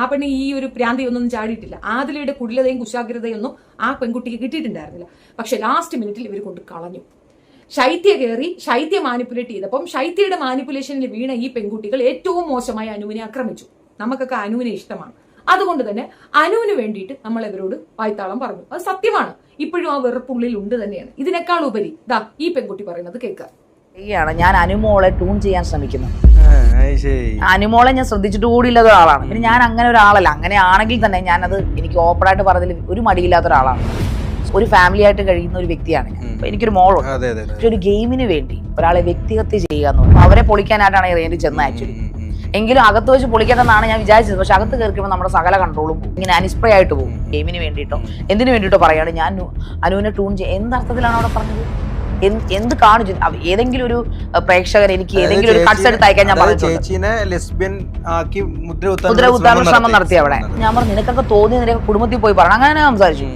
ആ പെണ്ണ് ഈ ഒരു പ്രാന്തി ഒന്നും ചാടിയിട്ടില്ല. ആദിലയുടെ കുടിലതയും കുശാഗ്രതയൊന്നും ആ പെൺകുട്ടിക്ക് കിട്ടിയിട്ടുണ്ടായിരുന്നില്ല. പക്ഷെ ലാസ്റ്റ് മിനിറ്റിൽ ഇവർ കൊണ്ട് കളഞ്ഞു. ശൈത്യ കയറി ശൈത്യ മാനിപ്പുലേറ്റ് ചെയ്തപ്പം ശൈത്യയുടെ മാനിപ്പുലേഷനിൽ വീണ ഈ പെൺകുട്ടികൾ ഏറ്റവും മോശമായി അനുവിനെ ആക്രമിച്ചു. നമുക്കൊക്കെ അനുവിനെ ഇഷ്ടമാണ്. അതുകൊണ്ട് തന്നെ അനുവിന് വേണ്ടിയിട്ട് നമ്മൾ ഇവരോട് വായ്ത്താളം പറഞ്ഞു. അത് സത്യമാണ്. ഇപ്പോഴും ആ വെറുപ്പുള്ളിൽ ഉണ്ട് തന്നെയാണ്. ഇതിനേക്കാൾ ഉപരി ദാ ഈ പെൺകുട്ടി പറയുന്നത് കേൾക്കുക ശരിയാണ് ഞാൻ അനുമോളെ ട്യൂൺ ചെയ്യാൻ ശ്രമിക്കുന്നു. അനുമോളെ ഞാൻ ശ്രദ്ധിച്ചിട്ട് കൂടിയില്ലാത്ത ഒരാളാണ്. പിന്നെ ഞാൻ അങ്ങനെ ഒരാളല്ല. അങ്ങനെ ആണെങ്കിൽ തന്നെ ഞാനത് എനിക്ക് ഓപ്പണായിട്ട് പറഞ്ഞതിൽ ഒരു മടിയില്ലാത്ത ഒരാളാണ്. ഒരു ഫാമിലി ആയിട്ട് കഴിയുന്ന ഒരു വ്യക്തിയാണ് അപ്പൊ എനിക്കൊരു മോളുണ്ട്. പക്ഷെ ഒരു ഗെയിമിന് വേണ്ടി ഒരാളെ വ്യക്തിഹത്യ ചെയ്യുക എന്ന് പറഞ്ഞു അവരെ പൊളിക്കാനായിട്ടാണ് റേഞ്ച് ചെന്ന് ആക്ച്വലി. എങ്കിലും അകത്ത് വെച്ച് പൊളിക്കണമെന്നാണ് ഞാൻ വിചാരിച്ചത്. പക്ഷെ അകത്ത് കയറിക്കുമ്പോൾ നമ്മുടെ സകല കൺട്രോളും പോകും. ഇങ്ങനെ അനിസ്പ്രേ ആയിട്ട് പോകും. ഗെയിമിന് വേണ്ടിയിട്ടോ. എന്തിനു വേണ്ടിയിട്ടോ പറയാണ് ഞാൻ അനുവിനെ ട്യൂൺ ചെയ്യ എന്തർത്ഥത്തിലാണ് അവിടെ പറഞ്ഞത്? എന്ത് കാണിച്ചു ഏതെങ്കിലും ഒരു പ്രേക്ഷകർ പ്രേക്ഷകൻ എനിക്ക് ഏതെങ്കിലും ഒരു കട്ട്സ് എടുത്ത് അയക്കാൻ ഞാൻ അതായത് ലെസ്ബിയൻ ആക്കി മുദ്ര കുത്താനുള്ള ശ്രമം നടത്തി അവിടെ. ഞാൻ പറഞ്ഞു നിനക്കൊക്കെ തോന്നി നിനക്ക് കുടുംബത്തിൽ പോയി പറഞ്ഞു അങ്ങനെ സംസാരിച്ചു.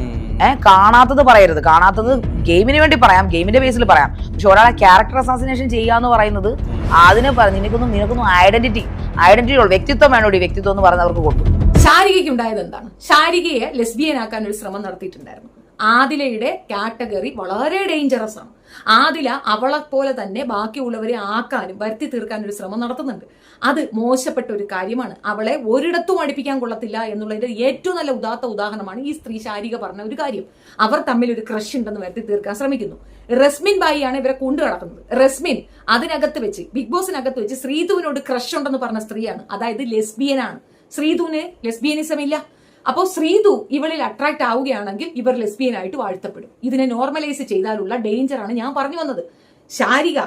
ഏഹ് കാണാത്തത് പറയരുത്. കാണാത്തത് ഗെയിമിന് വേണ്ടി പറയാം. ഗെയിമിന്റെ ബേസിൽ പറയാം. പക്ഷെ ഒരാളെ ക്യാരക്ടർ അസാസിനേഷൻ ചെയ്യുക എന്ന് പറയുന്നത് അതിന് പറഞ്ഞു നിനക്കൊന്നും നിനക്കൊന്നും ഐഡന്റിറ്റി ഐഡന്റിറ്റി ഉള്ളു. വ്യക്തിത്വം വേണോടി വ്യക്തിത്വം എന്ന് പറഞ്ഞവർക്ക് കൊടുക്കും. ശാരികയ്ക്ക് ഉണ്ടായത് എന്താണ്? ശാരികയെ ലെസ്ബിയൻ ആക്കാൻ ഒരു ശ്രമം നടത്തിയിട്ടുണ്ടായിരുന്നു. ആദിലയുടെ കാറ്റഗറി വളരെ ഡേഞ്ചറസ് ആണ്. ആദില അവളെ പോലെ തന്നെ ബാക്കിയുള്ളവരെ ആക്കാനും വരുത്തി തീർക്കാനും ഒരു ശ്രമം നടത്തുന്നുണ്ട്. അത് മോശപ്പെട്ട ഒരു കാര്യമാണ്. അവളെ ഒരിടത്തും അടുപ്പിക്കാൻ കൊള്ളത്തില്ല എന്നുള്ളതിന്റെ ഏറ്റവും നല്ല ഉദാത്ത ഉദാഹരണമാണ് ഈ സ്ത്രീ ശാരിക പറഞ്ഞ ഒരു കാര്യം. അവർ തമ്മിൽ ഒരു ക്രഷ് ഉണ്ടെന്ന് വരുത്തി തീർക്കാൻ ശ്രമിക്കുന്നു. റസ്മിൻ ബായിയാണ് ഇവരെ കൊണ്ടു കടക്കുന്നത് റസ്മിൻ അതിനകത്ത് വെച്ച് ബിഗ് ബോസിനകത്ത് വെച്ച് ശ്രീധുവിനോട് ക്രഷ് ഉണ്ടെന്ന് പറഞ്ഞ സ്ത്രീയാണ്. അതായത് ലെസ്ബിയനാണ് ശ്രീധുവിന് ലെസ്ബിയനിസം ഇല്ല. അപ്പോൾ ശ്രീതു ഇവളിൽ അട്രാക്ട് ആവുകയാണെങ്കിൽ ഇവർ ലെസ്ബിയൻ ആയിട്ട് വാഴ്ത്തപ്പെടും. ഇതിനെ നോർമലൈസ് ചെയ്താലുള്ള ഡേഞ്ചറാണ് ഞാൻ പറഞ്ഞു വന്നത്. ശാരിക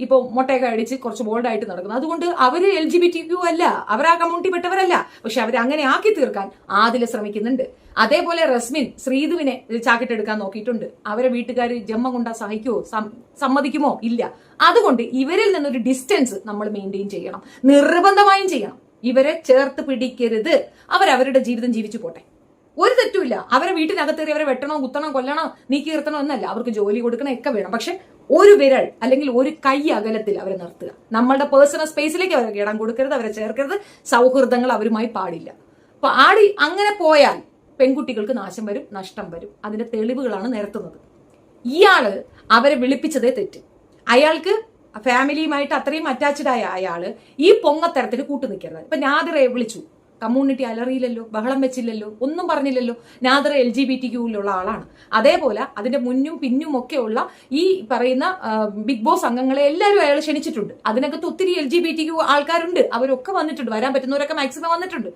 ഇപ്പോൾ മുട്ടയൊക്കെ അടിച്ച് കുറച്ച് ബോൾഡ് ആയിട്ട് നടക്കുന്നത് അതുകൊണ്ട് അവർ L G B T Q അല്ല. അവർ ആ കമ്മ്യൂണിറ്റി പെട്ടവരല്ല. പക്ഷെ അവർ അങ്ങനെ ആക്കി തീർക്കാൻ ആദില ശ്രമിക്കുന്നുണ്ട്. അതേപോലെ റസ്മിൻ ശ്രീധുവിനെ ചാക്കിട്ടെടുക്കാൻ നോക്കിയിട്ടുണ്ട്. അവരെ വീട്ടുകാർ ജമ്മ കൊണ്ടാ സഹിക്കുമോ സമ്മതിക്കുമോ? ഇല്ല. അതുകൊണ്ട് ഇവരിൽ നിന്നൊരു ഡിസ്റ്റൻസ് നമ്മൾ മെയിന്റെയിൻ ചെയ്യണം. നിർബന്ധമായും ചെയ്യണം. ഇവരെ ചേർത്ത് പിടിക്കരുത്. അവരവരുടെ ജീവിതം ജീവിച്ചു പോട്ടെ. ഒരു തെറ്റുമില്ല അവരെ വീട്ടിനകത്തേറി അവരെ വെട്ടണോ കുത്തണോ കൊല്ലണോ നീക്കി നിർത്തണോ എന്നല്ല. അവർക്ക് ജോലി കൊടുക്കണം ഒക്കെ വേണം. പക്ഷെ ഒരു വിരൽ അല്ലെങ്കിൽ ഒരു കൈ അകലത്തിൽ അവരെ നിർത്തുക. നമ്മളുടെ പേഴ്സണൽ സ്പേസിലേക്ക് അവരെ ഇടം കൊടുക്കരുത് അവരെ ചേർക്കരുത്. സൗഹൃദങ്ങൾ അവരുമായി പാടില്ല. അപ്പൊ ആടി അങ്ങനെ പോയാൽ പെൺകുട്ടികൾക്ക് നാശം വരും നഷ്ടം വരും. അതിന്റെ തെളിവുകളാണ് നിരത്തുന്നത്. ഇയാൾ അവരെ വിളിപ്പിച്ചതേ തെറ്റ്. അയാൾക്ക് ഫാമിലിയുമായിട്ട് അത്രയും അറ്റാച്ച്ഡ് ആയ അയാൾ ഈ പൊങ്ങത്തരത്തിൽ കൂട്ടു നിൽക്കരുത്. ഇപ്പൊ നാദിറയെ വിളിച്ചു. കമ്മ്യൂണിറ്റി അലറിയില്ലല്ലോ ബഹളം വെച്ചില്ലല്ലോ ഒന്നും പറഞ്ഞില്ലല്ലോ. ഞാതിറ എൽ ജി ബി ടി ക്യൂവിലുള്ള ആളാണ്. അതേപോലെ അതിന്റെ മുന്നും പിന്നും ഒക്കെയുള്ള ഈ പറയുന്ന ബിഗ് ബോസ് അംഗങ്ങളെ എല്ലാവരും അയാൾ ക്ഷണിച്ചിട്ടുണ്ട്. അതിനകത്ത് ഒത്തിരി L G B T Q ആൾക്കാരുണ്ട്. അവരൊക്കെ വന്നിട്ടുണ്ട്. വരാൻ പറ്റുന്നവരൊക്കെ മാക്സിമം വന്നിട്ടുണ്ട്.